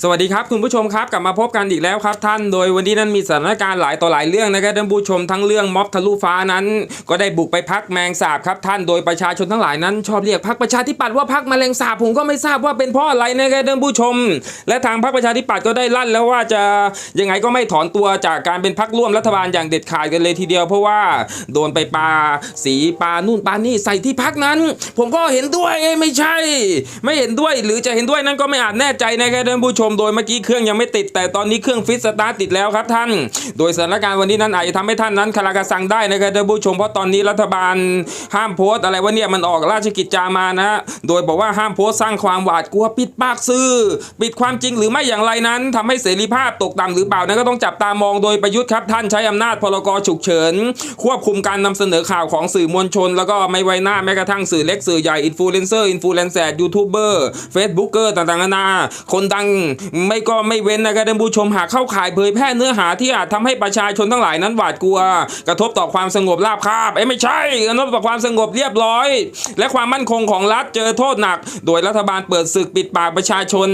สวัสดีครับคุณผู้ชมครับกลับมาพบกันอีกแล้วครับท่านโดยวันนี้นั้นมีสถานการณ์หลายต่อหลายเรื่องนะครับท่านผู้ชมทั้งเรื่องม็อบทะลุฟ้านั้น ก็ได้บุกไปพักแมงสาบครับท่านโดยประชาชนทั้งหลายนั้น ชอบเรียกพักประชาธิปัตย์ว่าพักแมลงสาบผมก็ไม่ทราบว่าเป็นเพราะอะไรนะครับท่านผู้ชม และทางพักประชาธิปัตย์ก็ได้ลั่นแล้วว่าจะยังไงก็ไม่ถอนตัวจากการเป็นพักร่วมรัฐบาลอย่างเด็ดขาดกันเลยทีเดียวเพราะว่าโดนไปปาสีปานู่นปานี่ใส่ที่พักนั้น ผมก็เห็นด้วยเอ้ไม่ใช่ ไม่เห็นด้วยหรือจะเห็นด้วยนั้นก็ไม่อาจแน่ใจนะครับท่านผู้ชมชมโดยเมื่อกี้เครื่องยังไม่ติด แต่ตอนนี้เครื่องฟิตสตาร์ทติดแล้วครับท่าน โดยสถานการณ์วันนี้นั้นอาจจะทำให้ท่านนั้นคลากระสังได้นะครับท่านผู้ชมเพราะตอนนี้รัฐบาลห้ามโพสต์อะไรว่าเนี่ยมันออกราชกิจจามานะโดยบอกว่าห้ามโพสต์สร้างความหวาดกลัวปิดปากซื่อปิดความจริงหรือไม่อย่างไรนั้นทำให้เสรีภาพตกต่ำหรือเปล่านั้นก็ต้องจับตามองโดยประยุทธ์ครับท่านใช้อำนาจพรกรฉุกเฉิน ควบคุมการนำเสนอข่าวของสื่อมวลชน แล้วก็ไม่ไว้หน้าแม้กระทั่งสื่อเล็กสื่อใหญ่อินฟลูเอนเซอร์อินฟลูเอนเซอร์ยูทูบเบอร์เฟซบุ๊กเกอร์ต่างๆนานาคนดังไม่ก็ไม่เว้นนะครับท่านผู้ชมหากเข้าข่ายเผยแพร่เนื้อหาที่อาจทำให้ประชาชนทั้งหลายนั้นหวาดกลัว กระทบต่อความสงบราบคาบเอ้ไม่ใช่กระทบต่อความสงบเรียบร้อย และความมั่นคงของรัฐเจอโทษหนัก โดยรัฐบาลเปิดศึกปิดปากประชาชน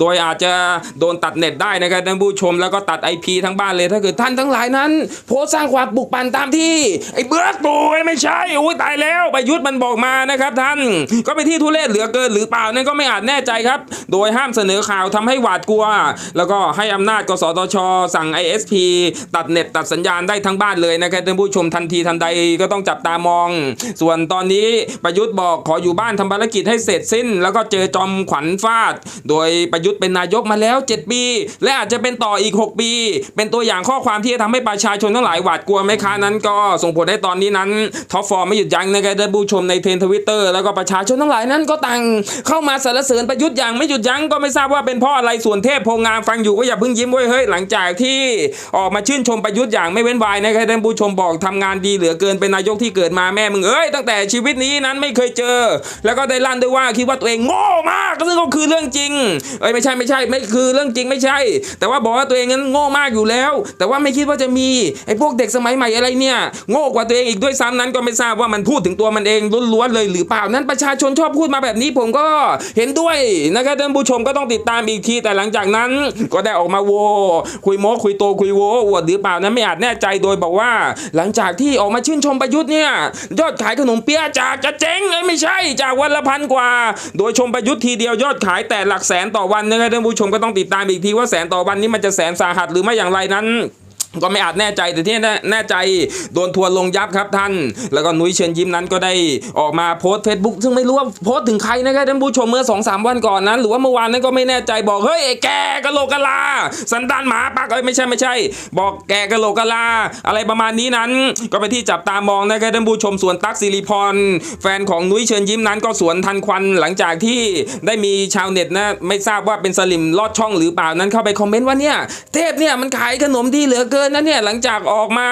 โดยอาจจะโดนตัดเน็ตได้นะครับท่านผู้ชม แล้วก็ตัดไอพีทั้งบ้านเลยถ้าเกิดท่านทั้งหลายนั้น โพสสร้างความบุกปั่นตามที่ไอ้เบิร์กตู่เอ้ยไม่ใช่อุ้ยตายแล้วประยุทธ์มันบอกมานะครับท่าน ก็เป็นที่ทุเรศเหลือเกินหรือเปล่านั่นก็ไม่อาจแน่ใจครับ โดยห้ามเสนอข่าวทำให้หวาดกลัว แล้วก็ให้อำนาจกสทช สั่ง ISP ตัดเน็ตตัดสัญญาณได้ทั้งบ้านเลยนะครับท่านผู้ชมทันทีทันใดก็ต้องจับตามอง ส่วนตอนนี้ประยุทธ์บอกขออยู่บ้านทำภารกิจให้เสร็จสิ้น แล้วก็เจอจอมขวัญฟาด โดยประยุทธ์เป็นนายกมาแล้ว 7 ปี และอาจจะเป็นต่ออีก 6 ปี เป็นตัวอย่างข้อความที่จะทำให้ประชาชนทั้งหลายหวาดกลัวไหมคะนั้น ก็ส่งผลให้ตอนนี้นั้นท็อปฟอร์มไม่หยุดยั้งนะครับท่านผู้ชมในเทรนทวิตเตอร์แล้วก็ประชาชนทั้งหลายนั้นก็ต่างเข้ามาสรรเสริญประยุทธ์อย่างไม่หยุดยั้งก็ไม่ทราบว่าเป็นเพราะอะไรส่วนเทพโพงามฟังอยู่ก็อย่าเพิ่งยิ้มไว้ยเฮ้ยหลังจากที่ออกมาชื่นชมประยุทธ์อย่างไม่เว้นวายนะครับท่านผู้ชมบอกทำงานดีเหลือเกินเป็นนายกที่เกิดมาแม่มึงเอ้ยตั้งแต่ชีวิตนี้นั้นไม่เคยเจอ แล้วก็ได้ลั่นด้วยว่าคิดว่าตัวเองโง่มากซึ่งก็คือเรื่องจริงเอ้ยไม่ใช่ไม่ใช่ไม่คือเรื่องจริงไม่ใช่ แต่ว่าบอกว่าตัวเองนั้นโง่มากอยู่แล้ว แต่ว่าไม่คิดว่าจะมีไอ้พวกเด็กสมัยใหม่อะไรเนี่ยโง่กว่าตัวเองอีกด้วยซ้ำนั้นก็ไม่ทราบว่ามันพูดถึงตัวมันเองล้วนๆเลยหรือเปล่านั้นประชาชนชอบพูดมาแบบนี้ผมก็เห็นด้วยนะครับท่านผู้ชมก็ต้องติดตามอีกทีแต่หลังจากนั้นก็ได้ออกมาโว คุยโม้คุยโตคุยโวอวดหรือเปล่านั้นไม่อาจแน่ใจโดยบอกว่า หลังจากที่ออกมาชื่นชมประยุทธ์เนี่ยยอดขายขนมเปี๊ยะจากจะเจ๊งเลยไม่ใช่จากวันละพันกว่า โดยชมประยุทธ์ทีเดียวยอดขายแต่หลักแสนต่อวันนะครับท่านผู้ชมก็ต้องติดตามอีกทีว่าแสนต่อวันนี้มันจะแสนสาหัสหรือไม่อย่างไรนั้น ก็ไม่อาจแน่ใจแต่ที่แน่ใจโดนทัวร์ลงยับครับท่าน แล้วก็นุ้ยเชิญยิ้มนั้นก็ได้ออกมาโพสต์เฟซบุ๊กซึ่งไม่รู้ว่าโพสต์ถึงใครนะครับท่านผู้ชมเมื่อ2อสวันก่อนนั้น หรือว่าเมื่อวานนั้นก็ไม่แน่ใจบอกเฮ้ยไอ้แกกะโหลกกะลา สันดานหมาปักเอ้ยไม่ใช่ไม่ใช่ บอกแกกะโหลกกะลา อะไรประมาณนี้นั้น ก็ไปนที่จับตามองนะครับท่านผู้ชมส่วนตั๊กสิริพรแฟนของนุ้ยเชิญยิ้มนั้น ก็สวนทันควันหลังจากที่ได้มีชาวเน็ตนะไม่ทราบว่าเป็นสลิมลอดช่องหรือเปล่านั้นเข้าไปคอมเมนต์ว่าเนี่ยเทพเนี่ยมันขายขนมดีเหลือเกินนะเนี่ยหลังจากออกมา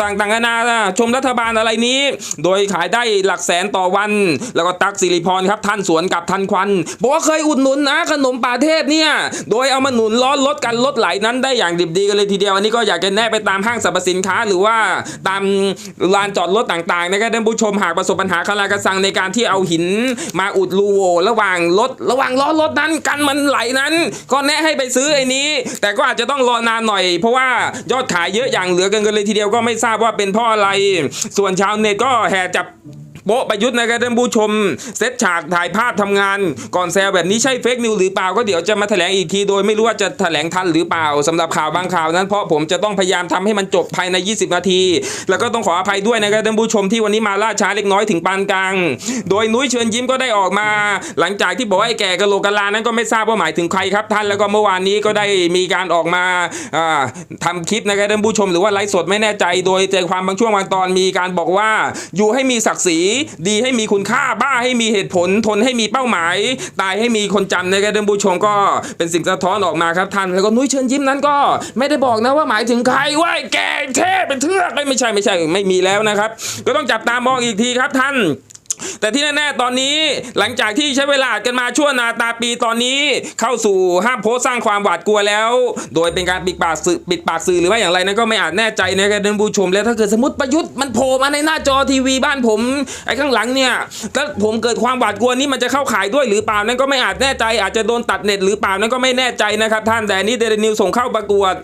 ต่างๆนานาชมรัฐบาลอะไรนี้ โดยขายได้หลักแสนต่อวัน แล้วก็ตักสิริพรครับท่านสวนกับทันควันบอกว่าเคยอุดหนุนนะขนมป่าเทพเนี่ยโดยเอามาหนุนล้อลดกันลดไหลนั้นได้อย่างดิบดีกันเลยทีเดียวอันนี้ก็อยากจะแนะไปตามห้างสรรพสินค้า หรือว่าตามลานจอดรถต่างๆนะครับท่านผู้ชมหากประสบปัญหาคลากระสังในการที่เอาหินมาอุดรูโวระหว่างรถระหว่างล้อรถนั้นกันมันไหลนั้น ก็แนะให้ไปซื้อไอ้นี้ แต่ก็อาจจะต้องรอนานหน่อย เพราะว่ายอดขายเยอะอย่างเหลือเกินกันเลยทีเดียวก็ไม่ทราบว่าเป็นเพราะอะไร ส่วนชาวเน็ตก็แห่จับ โป๊ะประยุทธ์นะครับท่านผู้ชม เซตฉากถ่ายภาพทำงาน ก่อนแซวแบบนี้ใช่เฟกนิวหรือเปล่าก็เดี๋ยวจะมาแถลงอีกทีโดยไม่รู้ว่าจะแถลงทันหรือเปล่าสำหรับข่าวบางข่าวนั้นเพราะผมจะต้องพยายามทำให้มันจบภายใน 20 นาที แล้วก็ต้องขออภัยด้วยนะครับท่านผู้ชมที่วันนี้มาล่าช้าเล็กน้อยถึงปานกลาง โดยนุ้ยเชิญยิ้มก็ได้ออกมา หลังจากที่บอกไอ้แก่กะโหลกกะลานั้นก็ไม่ทราบว่าหมายถึงใครครับท่านแล้วก็เมื่อวานนี้ก็ได้มีการออกมาอ่าทำคลิปนะครับท่านผู้ชมหรือว่าไลฟ์สดไม่แน่ใจ โดยใจความบางช่วงบางตอนมีการบอกว่าอยู่ให้มีศักดิ์ศรีดีให้มีคุณค่าบ้าให้มีเหตุผลทนให้มีเป้าหมาย ตายให้มีคนจำนะครับท่านผู้ชมก็เป็นสิ่งสะท้อนออกมาครับท่านแล้วก็นุ้ยเชิญยิ้มนั้นก็ ไม่ได้บอกนะว่าหมายถึงใครว่าแกเท่เป็นเทือกไม่ใช่ไม่ใช่ไม่มีแล้วนะครับ ก็ต้องจับตามองอีกทีครับท่าน แต่ที่แน่ๆตอนนี้หลังจากที่ใช้เวลากันมาชั่วนาตาปีตอนนี้เข้าสู่ห้ามโพสต์สร้างความหวาดกลัวแล้ว โดยเป็นการปิดปากสื่อปิดปากสื่อหรือว่าอย่างไรนั้นก็ไม่อาจแน่ใจนะครับท่านผู้ชมแล้วถ้าเกิดสมมติประยุทธ์มันโผล่มาในหน้าจอทีวีบ้านผมไอ้ข้างหลังเนี่ยถ้าผมเกิดความหวาดกลัวนี้มันจะเข้าข่ายด้วยหรือเปล่านั้นก็ไม่อาจแน่ใจ อาจจะโดนตัดเน็ตหรือเปล่านั้นก็ไม่แน่ใจนะครับท่านแต่นี่เดลินิวส่งเข้าประกวด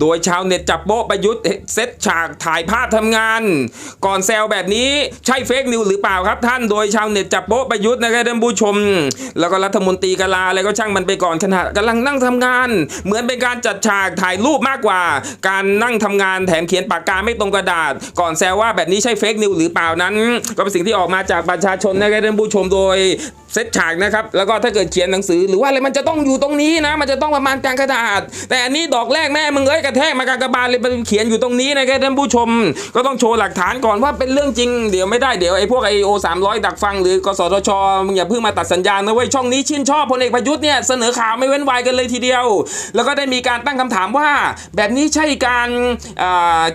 โดยชาวเน็ตจับโป๊ะประยุทธ์เซตฉากถ่ายภาพทำงาน ก่อนแซวแบบนี้ใช่เฟกนิวหรือเปล่าครับท่านโดยชาวเน็ตจับโป๊ะประยุทธ์นะครับท่านผู้ชม แล้วก็รัฐมนตรีกลาอะไรก็ช่างมันไปก่อนขณะกำลังนั่งทำงาน เหมือนเป็นการจัดฉากถ่ายรูปมากกว่า การนั่งทำงานแถมเขียนปากกาไม่ตรงกระดาษ ก่อนแซวว่าแบบนี้ใช่เฟกนิวหรือเปล่านั้น ก็เป็นสิ่งที่ออกมาจากประชาชนนะครับท่านผู้ชมโดยเซตฉากนะครับ แล้วก็ถ้าเกิดเขียนหนังสือหรือว่าอะไรมันจะต้องอยู่ตรงนี้นะ มันจะต้องประมาณกลางกระดาษ แต่อันนี้ดอกแรกแม่มึงเอ้ยกระแทกมากลางกระบาลเลยมันเขียนอยู่ตรงนี้นะครับท่านผู้ชม ก็ต้องโชว์หลักฐานก่อนว่าเป็นเรื่องจริง เดี๋ยวไม่ได้เดี๋ยวไอ้พวกไอโอสามร้อยดักฟังหรือกสทชมึงอย่าเพิ่งมาตัดสัญญาณนะเว้ยช่องนี้ชื่นชอบพลเอกประยุทธ์เนี่ยเสนอข่าวไม่เว้นวายกันเลยทีเดียว แล้วก็ได้มีการตั้งคำถามว่า แบบนี้ใช่การ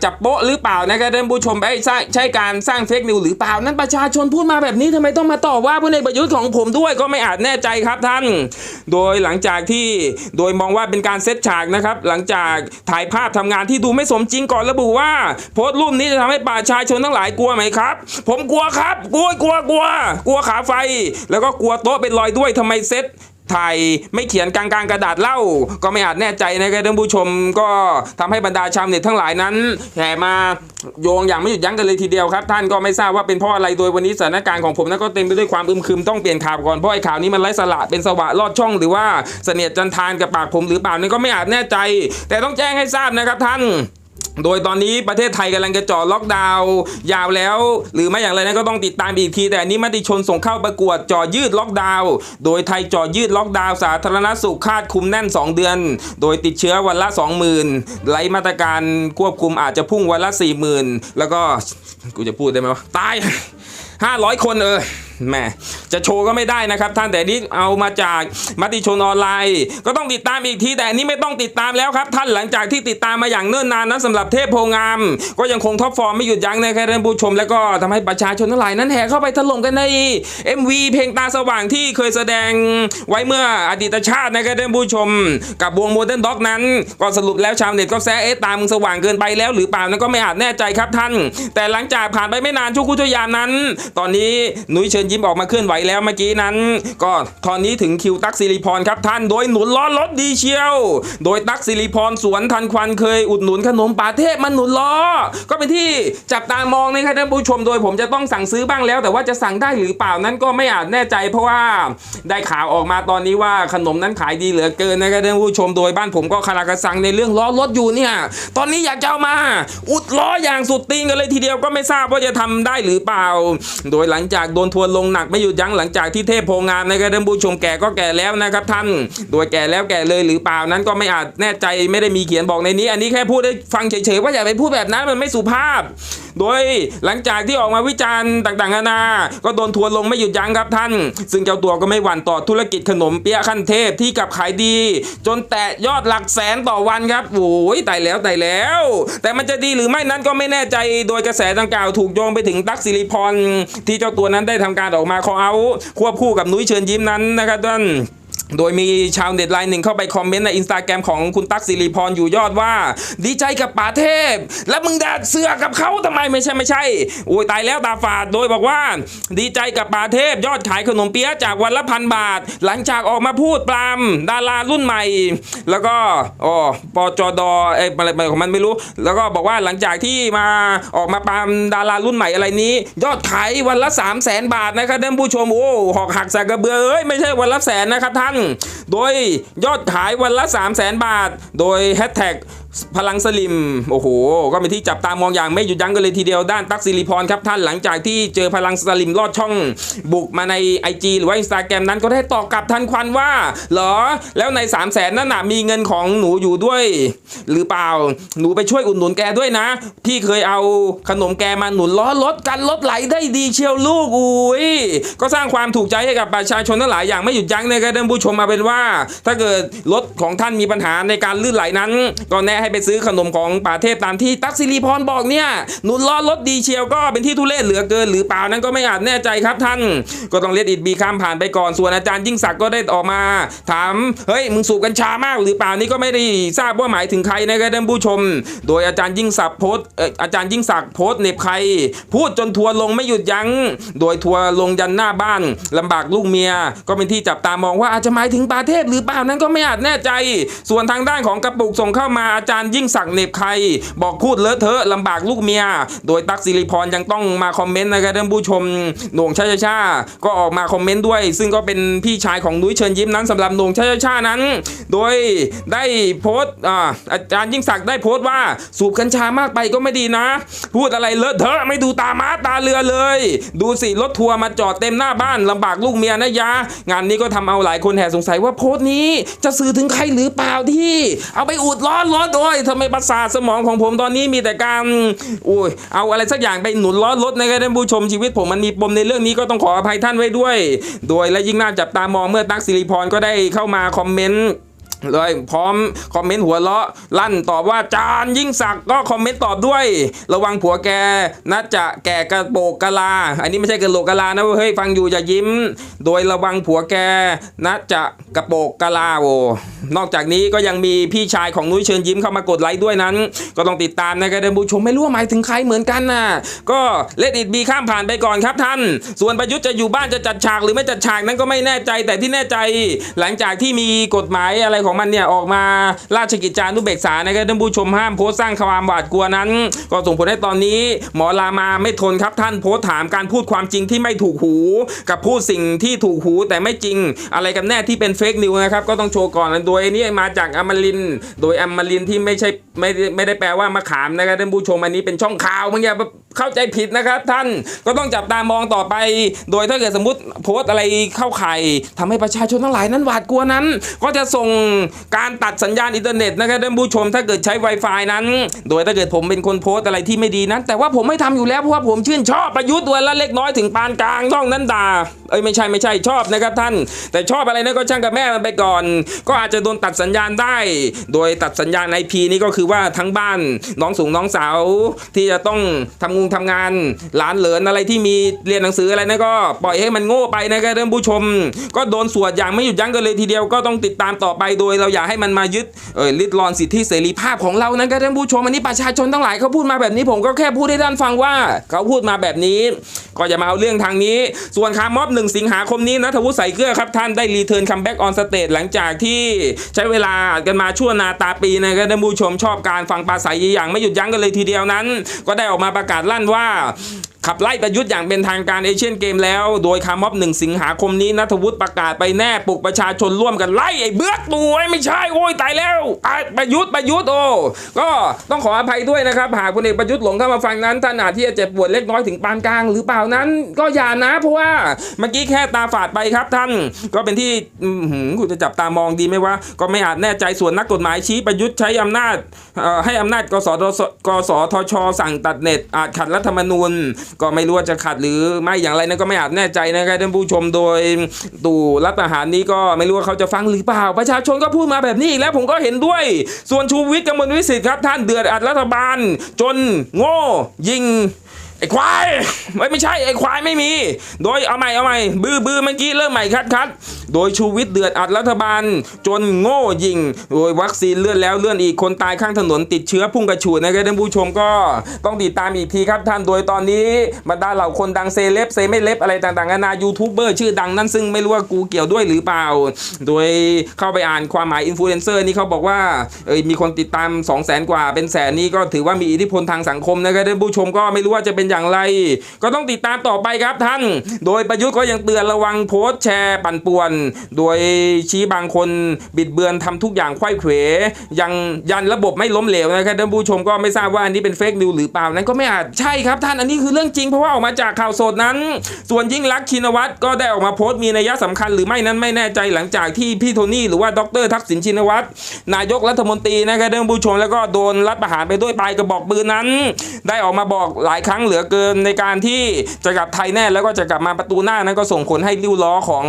จับโป๊ะหรือเปล่านะครับท่านผู้ชมไอ้ใช่ใช่การสร้างเฟกนิวหรือเปล่านั้นประชาชนพูดมาแบบนี้ทำไมต้องมาต่อว่าพลเอกประยุทธ์ของผมด้วยก็ไม่อาจแน่ใจครับท่าน โดยหลังจากที่โดยมองว่าเป็นการเซตฉากนะครับหลังจากถ่ายภาพทำงานที่ดูไม่สมจริงก่อนระบุว่า โพสต์รูปนี้จะทำให้ประชาชนทั้งหลายกลัวไหมครับ ผมกลัวครับกลัวกลัวกลัว กลัวขาไฟ แล้วก็กลัวโต๊ะเป็นรอยด้วยทำไมเซตถ่ายไม่เขียนกลางๆกระดาษเล่า ก็ไม่อาจแน่ใจนะครับท่านผู้ชมก็ทำให้บรรดาชาวเน็ตทั้งหลายนั้นแห่มาโยงอย่างไม่หยุดยั้งกันเลยทีเดียวครับ ท่านก็ไม่ทราบว่าเป็นเพราะอะไรโดยวันนี้สถานการณ์ของผมนั้นก็เต็มไปด้วยความอึมครึมต้องเปลี่ยนข่าวก่อนเพราะไอ้ข่าวนี้มันไร้สาระเป็นสวะลอดช่องหรือว่าเสนียดจันทานกับปากผมหรือเปล่านั่นก็ไม่อาจแน่ใจ แต่ต้องแจ้งให้ทราบนะครับท่าน โดยตอนนี้ประเทศไทยกำลังจะจ่อล็อกดาวน์ยาวแล้ว หรือไม่อย่างไรนั้นก็ต้องติดตามอีกที แต่อันนี้มติชนส่งเข้าประกวดจ่อยืดล็อกดาวน์โดยไทยจ่อยืดล็อกดาวน์สาธารณสุขคาดคุมแน่น 2 เดือน โดยติดเชื้อวันละ 20,000ไร้มาตรการควบคุมอาจจะพุ่งวันละ 40,000 แล้วก็กูจะพูดได้ไหมวะตาย 500 คนเออแหมจะโชว์ก็ไม่ได้นะครับ ท่านแต่นี้เอามาจากมติชนออนไลน์ ก็ต้องติดตามอีกทีแต่นี้ไม่ต้องติดตามแล้วครับ ท่านหลังจากที่ติดตามมาอย่างเนิ่นนานนั้นสำหรับเทพโพงาม ก็ยังคงท็อปฟอร์มไม่หยุดยั้งนะครับท่านผู้ชม แล้วก็ทำให้ประชาชนทั้งหลายนั้นแห่เข้าไปถล่มกันใน MV เพลงตาสว่างที่เคยแสดงไว้เมื่ออดีตชาตินะครับท่านผู้ชม กับวงโมเดิร์นด็อกนั้น ก็สรุปแล้วชาวเน็ตก็แซะเอ๊ะตามึงสว่างเกินไปแล้ว หรือเปล่านั้นก็ไม่อาจแน่ใจครับท่าน แต่หลังจากผ่านไปไม่นานช่วครู่ชั่วยามนั้น ตอนนี้นุ้ยเชิญยิ้มออกมาเคลื่อนไหวแล้วเมื่อกี้นั้น ก็ตอนนี้ถึงคิวตั๊กสิริพรครับท่านโดยหนุนล้อรถดีเชียว โดยตั๊กสิริพรสวนทันควันเคยอุดหนุนขนมป่าเทพมันหนุนล้อ ก็เป็นที่จับตามองนะครับท่านผู้ชมโดยผมจะต้องสั่งซื้อบ้างแล้ว แต่ว่าจะสั่งได้หรือเปล่านั้นก็ไม่อาจแน่ใจ เพราะว่าได้ข่าวออกมาตอนนี้ว่าขนมนั้นขายดีเหลือเกินนะครับท่านผู้ชมโดยบ้านผมก็คาราคาซังในเรื่องล้อรถอยู่เนี่ยตอนนี้อยากจะเอามา อุดล้ออย่างสุดตีนกันเลยทีเดียวก็ไม่ทราบว่าจะทำได้หรือเปล่า โดยหลังจากโดนทัวร์ลงหนักไม่หยุดยั้งหลังจากที่เทพโพงามนะครับท่านผู้ชมแก่ก็แก่แล้วนะครับท่านโดยแก่แล้วแก่เลยหรือเปล่านั้นก็ไม่อาจแน่ใจไม่ได้มีเขียนบอกในนี้ อันนี้แค่พูดให้ฟังเฉยๆว่าอย่าไปพูดแบบนั้นมันไม่สุภาพ โดยหลังจากที่ออกมาวิจารณ์ต่างๆนานา ก็โดนทัวลงไม่หยุดยั้งครับท่าน ซึ่งเจ้าตัวก็ไม่หวั่นต่อธุรกิจขนมเปี๊ยะขั้นเทพที่กับขายดี จนแตะยอดหลักแสนต่อวันครับโอ้ยตายแล้วตายแล้ว แต่มันจะดีหรือไม่นั้นก็ไม่แน่ใจ โดยกระแสดังกล่าวถูกโยงไปถึงตั๊กสิริพรที่เจ้าตัวนั้นได้ทำการออกมาคอเอาควบคู่กับนุ้ยเชิญยิ้มนั้นนะครับท่าน โดยมีชาวเน็ตไลน์หนึ่งเข้าไปคอมเมนต์ในอินสตาแกรมของคุณตั๊กสิริพรอยู่ยอดว่า ดีใจกับป๋าเทพ แล้วมึงดัดเสือกับเขาทำไมไม่ใช่ไม่ใช่โอ้ยตายแล้วตาฝาดโดยบอกว่า ดีใจกับป๋าเทพยอดขายขนมเปี๊ยะจากวันละพันบาท หลังจากออกมาพูดปรามดารารุ่นใหม่ แล้วก็อ๋อปจดเอ้อะไรของมันไม่รู้ แล้วก็บอกว่าหลังจากที่มาออกมาปรามดารารุ่นใหม่อะไรนี้ ยอดขายวันละ3 0 0แสนบาทนะครับท่านผู้ชมโอ้หอกหักสากกระเบือเอ้ยไม่ใช่วันละแสนนะครับท่านโดยยอดขายวันละ 3 0 0แสนบาท โดยแฮชแท็กพลังสลิม โอ้โห ก็เป็นที่จับตามองอย่างไม่หยุดยั้งกันเลยทีเดียวด้านตั๊กสิริพรครับท่านหลังจากที่เจอพลังสลิมลอดช่อง บุกมาใน IG หรือว่า Instagram นั้นก็ได้ตอบกลับทันควันว่า เหรอ แล้วใน 3 0 0แสนนั่นน่ะมีเงินของหนูอยู่ด้วย หรือเปล่าหนูไปช่วยอุดหนุนแกด้วยนะ พี่เคยเอาขนมแกมาหนุนล้อรถกันรถไหลได้ดีเชียวลูกอุ้ยก็สร้างความถูกใจให้กับประชาชนทั้งหลายอย่างไม่หยุดยั้งนะครับท่านผู้ชมมาเป็นว่า ถ้าเกิดรถของท่านมีปัญหาในการลื่นไหลนั้นก็แนะให้ไปซื้อขนมของป่าเทพตามที่ตั๊กสิริพรบอกเนี่ยหนุนล้อรถดีเชียวก็เป็นที่ทุเรศเหลือเกิน หรือเปล่านั้นก็ไม่อาจแน่ใจครับท่าน ก็ต้องเลดอิดบีข้ามผ่านไปก่อนส่วนอาจารย์ยิ่งศักดิ์ก็ได้ออกมา ถามเฮ้ยมึงสูบกัญชามากหรือเปล่านี่ก็ไม่ได้ทราบว่าหมายถึงใครนะครับท่านผู้ชม โดยอาจารย์ยิ่งศักดิ์โพสอาจารย์ยิ่งศักดิ์โพสเน็บใคร พูดจนทัวร์ลงไม่หยุดยัง้ง โดยทัวร์ลงยันหน้าบ้านลำบากลูกเมีย ก็เป็นที่จับตามองว่าอาจจะหมายถึงป่าเทพหรือเปล่านั้นก็ไม่อาจแน่ใจ ส่วนทางด้านของกระปุกส่งเข้ามาอาจารย์ยิ่งศักดิ์เนบใคร บอกพูดเลอะเทอะลำบากลูกเมีย โดยตั๊กสิริพรยังต้องมาคอมเมนต์นะครับท่านผู้ชมหน่งชาชาชาก็ออกมาคอมเมนต์ด้วย ซึ่งก็เป็นพี่ชายของนุ้ยเชิญยิ้มนั้นสำหรับหน่งชาชาชานั้น โดยได้โพสต์อาจารย์ยิ่งศักดิ์ได้โพสต์ว่าสูบกัญชามากไปก็ไม่ดีนะ พูดอะไรเลอะเทอะไม่ดูตาม้าตาเรือเลย ดูสิรถทัวร์มาจอดเต็มหน้าบ้านลำบากลูกเมียนะยะ งานนี้ก็ทำเอาหลายคนแห่สงสัยว่าโพสต์นี้จะสื่อถึงใครหรือเปล่าที่ เอาไปอุดล้อล้อนโดยทำไมประสาทสมองของผมตอนนี้มีแต่การอุ้ยเอาอะไรสักอย่างไปหนุนล้อรถนะครับท่านผู้ชมชีวิตผมมันมีปมในเรื่องนี้ก็ต้องขออภัยท่านไว้ด้วย โดยและยิ่งน่าจับตามองเมื่อตั๊กสิริพรก็ได้เข้ามาคอมเมนต์ เลยพร้อมคอมเมนต์หัวเราะลั่นตอบว่าจานยิ่งศักก็คอมเมนต์ตอบด้วย ระวังผัวแกน่าจะแก่กระโปกกะลา อันนี้ไม่ใช่กระโหลกกะลานะเฮ้ยฟังอยู่อย่ายิ้ม โดยระวังผัวแกน่าจะกระโปกกะลาโวนอกจากนี้ก็ยังมีพี่ชายของนุ้ยเชิญยิ้มเข้ามากดไลค์ด้วยนั้น ก็ต้องติดตามนะครับท่านผู้ชมไม่รู้ว่าหมายถึงใครเหมือนกันน่ะก็เลดอิดบีข้ามผ่านไปก่อนครับท่าน ส่วนประยุทธ์จะอยู่บ้านจะจัดฉากหรือไม่จัดฉากนั้นก็ไม่แน่ใจแต่ที่แน่ใจ หลังจากที่มีกฎหมายอะไรของมันเนี่ยออกมาราชกิจจานุเบกษานะครับท่านผู้ชมห้ามโพสต์สร้างความหวาดกลัวนั้น ก็ส่งผลให้ตอนนี้ หมอรามาไม่ทนครับท่านโพสต์ถามการพูดความจริงที่ไม่ถูกหู กับพูดสิ่งที่ถูกหูแต่ไม่จริง อะไรกันแน่ที่เป็นเฟกนิวนะครับก็ต้องโชว์ก่อนโดยนนี้มาจากอมริน โดยอมรินที่ไม่ใช่ไม่ได้ไม่ได้แปลว่ามะขามนะครับท่านผู้ชมอันนี้เป็นช่องข่าวมึงอย่า เข้าใจผิดนะครับ ท่านก็ต้องจับตามองต่อไป โดยถ้าเกิดสมมติโพสต์อะไรเข้าข่ายทำให้ประชาชนทั้งหลายนั้นหวาดกลัวนั้น ก็จะส่งการตัดสัญญาณอินเทอร์เน็ตนะครับท่านผู้ชมถ้าเกิดใช้ Wi-Fi นั้น โดยถ้าเกิดผมเป็นคนโพสต์อะไรที่ไม่ดีนั้น แต่ว่าผมไม่ทำอยู่แล้วเพราะว่าผมชื่นชอบประยุทธ์ตัวละเล็กน้อยถึงปานกลางช่องนั้นด่าเอ้ยไม่ใช่ไม่ใช่ชอบนะครับท่าน แต่ชอบอะไรนั้นก็ช่างกับแม่มันไปก่อน ก็อาจจะโดนตัดสัญญาณได้ โดยตัดสัญญาณ IP นี่ก็คือว่าทั้งบ้านน้องสูงน้องสาวที่จะต้องทำงงทำงานหลานเหลินอะไรที่มีเรียนหนังสืออะไรนั่นก็ปล่อยให้มันโง่ไปนะครับท่านผู้ชม ก็โดนสวดอย่างไม่หยุดยั้งกันเลยทีเดียวก็ต้องติดตามต่อไปโดยเราอยากให้มันมายึดเออลิดรอนสิทธิเสรีภาพของเรานะครับท่านผู้ชมอันนี้ประชาชนทั้งหลายเขาพูดมาแบบนี้ผมก็แค่พูดให้ท่านฟังว่าเขาพูดมาแบบนี้ ก็อย่ามาเอาเรื่องทางนี้ ส่วนคาร์มอบหนึ่งสิงหาคมนี้นะทวุฒิใส่เกลือครับท่านได้รีเทิร์นคัมแบ็กออนสเตจหลังจากที่ใช้เวลากันมาชั่วนาตาปีนะครับท่านผู้ชมชอบการฟังปราศัยอย่างไม่หยุดยั้งกันเลยทีเดียวนั้น ก็ได้ออกมาประกาศลันว่า ขับไล่ประยุทธ์อย่างเป็นทางการเอเชียนเกมแล้ว โดยคาร์ม็อบหนึ่งสิงหาคมนี้นัทวุฒิประกาศไปแน่ปลุกประชาชนร่วมกันไล่ไอ้เบื้อกตัวไอ้ไม่ใช่โอ้ยตายแล้วประยุทธ์ประยุทธ์โอ้ก็ต้องขออภัยด้วยนะครับหากพลเอกประยุทธ์หลงเข้ามาฟังนั้นท่านอาจที่จะเจ็บปวดเล็กน้อยถึงปานกลางหรือเปล่านั้น ก็อย่านะเพราะว่าเมื่อกี้แค่ตาฝาดไปครับท่าน ก็เป็นที่อือหือกูจะจับตามองดีไหมวะก็ไม่อาจแน่ใจส่วนนักกฎหมายชี้ประยุทธ์ใช้อำนาจให้อำนาจกสทกสทช สั่งตัดเน็ตอาจขัดรัฐธรรมนูญก็ไม่รู้ว่าจะขัดหรือไม่อย่างไรนั้นก็ไม่อาจแน่ใจนะครับท่านผู้ชมโดยตู่รัฐประหารนี้ก็ไม่รู้ว่าเขาจะฟังหรือเปล่า ประชาชนก็พูดมาแบบนี้อีกแล้วผมก็เห็นด้วย ส่วนชูวิทย์กำมลวิสิทธิ์ครับท่านเดือดอัดรัฐบาล จนโง่ยิง ไอ้ควายไม่ไม่ใช่ไอ้ควายไม่มี โดยเอาใหม่เอาใหม่บื้อบื้อเมื่อกี้เริ่มใหม่คัดคัดโดยชูวิทย์เดือดอัดรัฐบาล จนโง่ยิง โดยวัคซีนเลื่อนแล้วเลื่อนอีกคนตายข้างถนนติดเชื้อพุ่งกระฉูดนะครับท่านผู้ชมก็ต้องติดตามอีกทีครับท่านโดยตอนนี้บรรดาเหล่าคนดังเซเลบเซไม่เล็บอะไรต่างๆนานายูทูบเบอร์ชื่อดังนั้นซึ่งไม่รู้ว่ากูเกี่ยวด้วยหรือเปล่า โดยเข้าไปอ่านความหมายอินฟลูเอนเซอร์นี่เขาบอกว่าเอยมีคนติดตาม 2 0 0 0 0 0 กว่าเป็นแสนนี่ก็ถือว่ามีอิทธิพลทางสังคมนะครับท่านผู้ชมก็ไม่รู้ว่าจะเป็นอย่างไร ก็ต้องติดตามต่อไปครับท่าน โดยประยุทธ์ก็ยังเตือนระวังโพสต์แชร์ปั่นป่วน โดยชี้บางคนบิดเบือนทำทุกอย่างไขว้เขวยังยันระบบไม่ล้มเหลวนะครับท่านผู้ชมก็ไม่ทราบว่าอันนี้เป็นเฟกนิวหรือเปล่านั้นก็ไม่อาจใช่ครับท่านอันนี้คือเรื่องจริงเพราะว่าออกมาจากข่าวสดนั้น ส่วนยิ่งรักชินวัตรก็ได้ออกมาโพสต์มีนัยสำคัญหรือไม่นั้นไม่แน่ใจหลังจากที่พี่โทนี่หรือว่าดรทักษิณชินวัตรนายกรัฐมนตรีนะครับท่านผู้ชมแล้วก็โดนรัฐประหารไปด้วยปลายกระบอกปืนนั้น ได้ออกมาบอกหลายครั้งเหลือลือเกินในการที่จะกลับไทยแน่แล้วก็จะกลับมาประตูหน้านั้นก็ส่งผลให้ริ้วล้อของ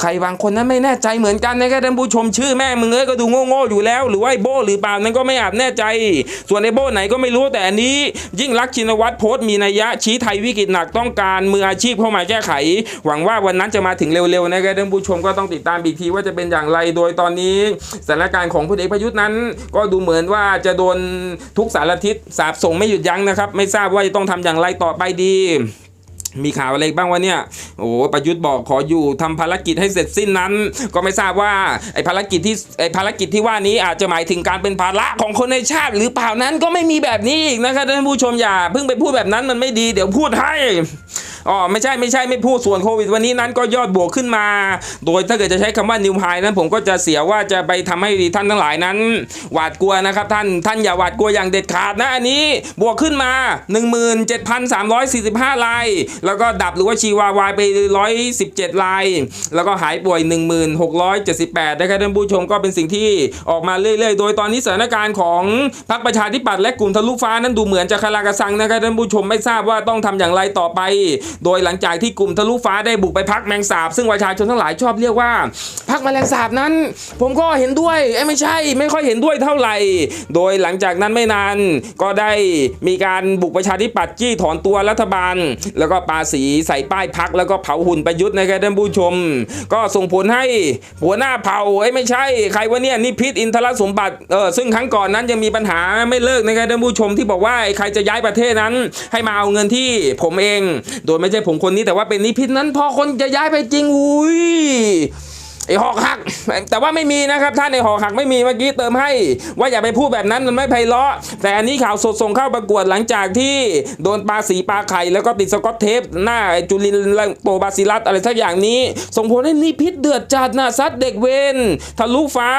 ใครบางคนนั้นไม่แน่ใจเหมือนกันนะครับท่านผู้ชมชื่อแม่มึงเอ้ยก็ดูโง่ๆอยู่แล้ว หรือว่าไอ้โบหรือเปล่านั้นก็ไม่อาจแน่ใจ ส่วนไอโบไหนก็ไม่รู้แต่อันนี้ ยิ่งรักชินวัตรโพสต์มีนัยยะชี้ไทยวิกฤตหนักต้องการมืออาชีพเข้ามาแก้ไข หวังว่าวันนั้นจะมาถึงเร็วๆนะครับท่านผู้ชมก็ต้องติดตามอีกทีว่าจะเป็นอย่างไรโดยตอนนี้สถานการณ์ของพลเอกประยุทธ์นั้น ก็ดูเหมือนว่าจะโดนทุกสารทิศสาบส่งไม่หยุดยั้งนะครับ ไม่ทราบว่าจะต้องทำอย่างไรต่อไปดีมีข่าวอะไรบ้างวะเนี่ย โอ้ประยุทธ์บอกขออยู่ทำภารกิจให้เสร็จสิ้นนั้น ก็ไม่ทราบว่าไอ้ภารกิจที่ไอ้ภารกิจที่ว่านี้อาจจะหมายถึงการเป็นภาระของคนในชาติ หรือเปล่านั้นก็ไม่มีแบบนี้อีกนะครับท่านผู้ชมอย่าเพิ่งไปพูดแบบนั้นมันไม่ดีเดี๋ยวพูดให้ อ๋อไม่ใช่ไม่ใช่ไม่พูดส่วนโควิดวันนี้นั้นก็ยอดบวกขึ้นมา โดยถ้าเกิดจะใช้คำว่านิวไฮนั้นผมก็จะเสียว่าจะไปทำให้ท่านทั้งหลายนั้น หวาดกลัวนะครับท่านท่านอย่าหวาดกลัวอย่างเด็ดขาดนะอันนี้บวกขึ้นมา 17,345รายแล้วก็ดับหรือว่าชีวาวายไป 117รายแล้วก็หายป่วย 1678นะครับท่านผู้ชมก็เป็นสิ่งที่ออกมาเรื่อยๆ โดยตอนนี้สถานการณ์ของพรรคประชาธิปัตย์และกลุ่มทะลุฟ้านั้นดูเหมือนจะคลากระสังนะครับท่านผู้ชมไม่ทราบว่าต้องทำอย่างไรต่อไปโดยหลังจากที่กลุ่มทะลุฟ้าได้บุกไปพักแมงสาบ ซึ่งประชาชนทั้งหลายชอบเรียกว่า พักแมลงสาบนั้น ผมก็เห็นด้วยเอ้ไม่ใช่ไม่ค่อยเห็นด้วยเท่าไหร่ โดยหลังจากนั้นไม่นานก็ได้มีการบุกประชาธิปัตย์จี้ถอนตัวรัฐบาล แล้วก็ปาสีใส่ป้ายพักแล้วก็เผาหุ่นประยุทธ์นะครับท่านผู้ชม ก็ส่งผลให้หัวหน้าเผาเอ้ไม่ใช่ ใครวะเนี่ยนิพิษอินทรสมบัติเออซึ่งครั้งก่อนนั้นยังมีปัญหาไม่เลิกนะครับท่านผู้ชมที่บอกว่าใครจะย้ายประเทศนั้น ให้มาเอาเงินที่ผมเอง โดยไม่ใช่ผมคนนี้แต่ว่าเป็นนิพิษนั้นพอคนจะย้ายไปจริงอุ้ย ไอหอกหัก แต่ว่าไม่มีนะครับท่านไอหอกหักไม่มีเมื่อกี้เติมให้ ว่าอย่าไปพูดแบบนั้นมันไม่ไพเราะ แต่อันนี้ข่าวสดส่งเข้าประกวดหลังจากที่โดนปลาสีปลาไข่ แล้วก็ติดสกอตเทป หน้าจุลินโตบาซิลัสอะไรสักอย่างนี้ ส่งผลให้นี่พิษเดือดจัดนะซัดเด็กเวนทะลุฟ้า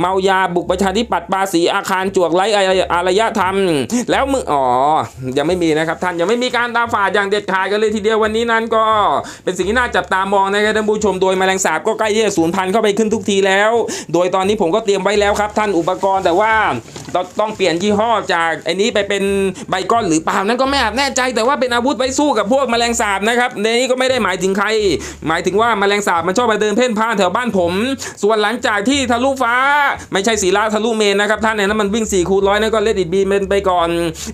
เมายาบุกประชาธิปัตย์ปลาสีอาคารจวกไร้อารยธรรม แล้วมึงอ๋อยังไม่มีนะครับท่านยังไม่มีการตาฝาดอย่างเด็ดขาดกันเลยทีเดียววันนี้นั้นก็เป็นสิ่งที่น่าจับตามองนะครับท่านผู้ชมโดยแมลงสาบก็ใกล้ที่จะสูญพันเข้าไปขึ้นทุกทีแล้ว โดยตอนนี้ผมก็เตรียมไว้แล้วครับท่านอุปกรณ์แต่ว่า ต้องต้องเปลี่ยนยี่ห้อจากไอ้นี้ไปเป็นใบก้อนหรือเปล่านั้นก็ไม่อาจแน่ใจ แต่ว่าเป็นอาวุธไว้สู้กับพวกแมลงสาบนะครับในนี้ก็ไม่ได้หมายถึงใคร หมายถึงว่าแมลงสาบมันชอบมาเดินเพ่นพ่านแถวบ้านผม ส่วนหลังจากที่ทะลุฟ้า ไม่ใช่สีลาทะลุเมนนะครับท่านเนี่ยนั้นมันวิ่ง4คูณร้อยนั่นก็เลดอิดบีเมนไปก่อน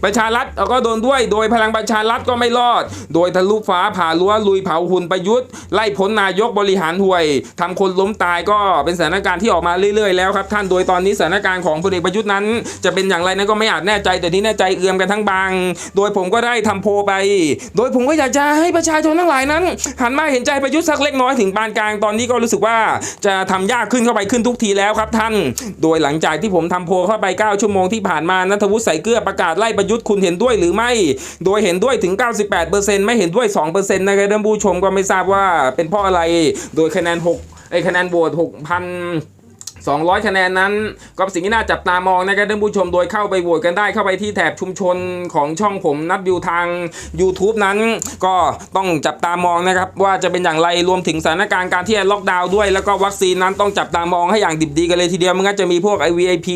ประชารัฐก็โดนด้วยโดยพลังประชารัฐก็ไม่รอด โดยทะลุฟ้าผ่ารั้วลุยเผาหุ่นประยุทธ์ไล่พ้นนายกบริหารห่วยทำคนล้มตายก็เป็นสถานการณ์ที่ออกมาเรื่อยๆแล้วครับท่านโดยตอนนี้สถานการณ์ของพลเอกประยุทธ์นั้นจะเป็นอย่างไรนั้นก็ไม่อาจแน่ใจ แต่ที่แน่ใจเอื้อมกันทั้งบาง โดยผมก็ได้ทำโพไป โดยผมก็อยากจะให้ประชาชนทั้งหลายนั้น หันมาเห็นใจประยุทธ์สักเล็กน้อยถึงปานกลางตอนนี้ก็รู้สึกว่าจะทำยากขึ้นเข้าไปขึ้นทุกทีแล้วครับท่าน โดยหลังจากที่ผมทำโพเข้าไป 9 ชั่วโมงที่ผ่านมานัทวุฒิใส่เกลือประกาศไล่ประยุทธ์คุณเห็นด้วยหรือไม่ โดยเห็นด้วยถึง 98%ไม่เห็นด้วย 2%นะครับท่านผู้ชมก็ไม่ทราบว่าเป็นเพราะอะไร โดยคะแนน 6 ไอ้คะแนนโหวต6,000 200 คะแนนนั้น ก็เป็นสิ่งที่น่าจับตามองนะครับท่านผู้ชมโดยเข้าไปโหวตกันได้เข้าไปที่แถบชุมชนของช่องผมนัดวิวทาง YouTube นั้น ก็ต้องจับตามองนะครับว่าจะเป็นอย่างไรรวมถึงสถานการณ์การที่ล็อกดาวน์ด้วย แล้วก็วัคซีนนั้นต้องจับตามองให้อย่างดิบดีกันเลยทีเดียวมันก็จะมีพวกไอ VIP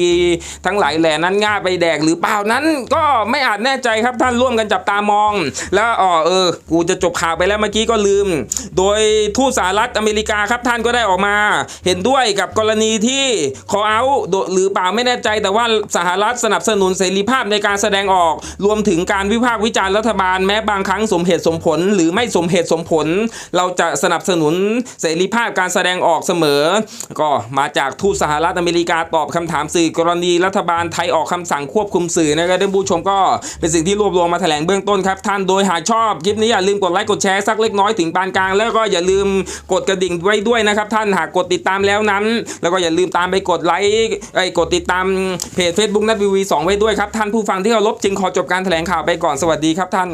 ทั้งหลายแหล่นั้นง่าไปแดกหรือเปล่านั้นก็ไม่อาจแน่ใจครับท่านร่วมกันจับตามอง แล้วอ๋อเออ กูจะจบข่าวไปแล้วเมื่อกี้ก็ลืม โดยทูตสหรัฐอเมริกาครับท่านก็ได้ออกมา เห็นด้วยกับกรณีที่ขอเอาหรือเปล่าไม่แน่ใจ แต่ว่าสหรัฐสนับสนุนเสรีภาพในการแสดงออก รวมถึงการวิพากษ์วิจารณ์รัฐบาลแม้บางครั้งสมเหตุสมผล หรือไม่สมเหตุสมผล เราจะสนับสนุนเสรีภาพการแสดงออกเสมอ ก็มาจากทูตสหรัฐอเมริกาตอบคำถามสื่อกรณีรัฐบาลไทยออกคำสั่งควบคุมสื่อนะครับท่านผู้ชมก็เป็นสิ่งที่รวบรวมมาแถลงเบื้องต้นครับ ท่านโดยหากชอบคลิปนี้อย่าลืมกดไลค์กดแชร์สักเล็กน้อยถึงปานกลาง แล้วก็อย่าลืมกดกระดิ่งไว้ด้วยนะครับท่านหากกดติดตามแล้วนั้น แล้วก็อย่าลืมมตามไปกดไลค์ไอ้กดติดตามเพจ Facebook นัดวีวีสองไว้ด้วยครับ ท่านผู้ฟังที่เคารบจึงขอจบการแถลงข่าวไปก่อนสวัสดีครับท่าน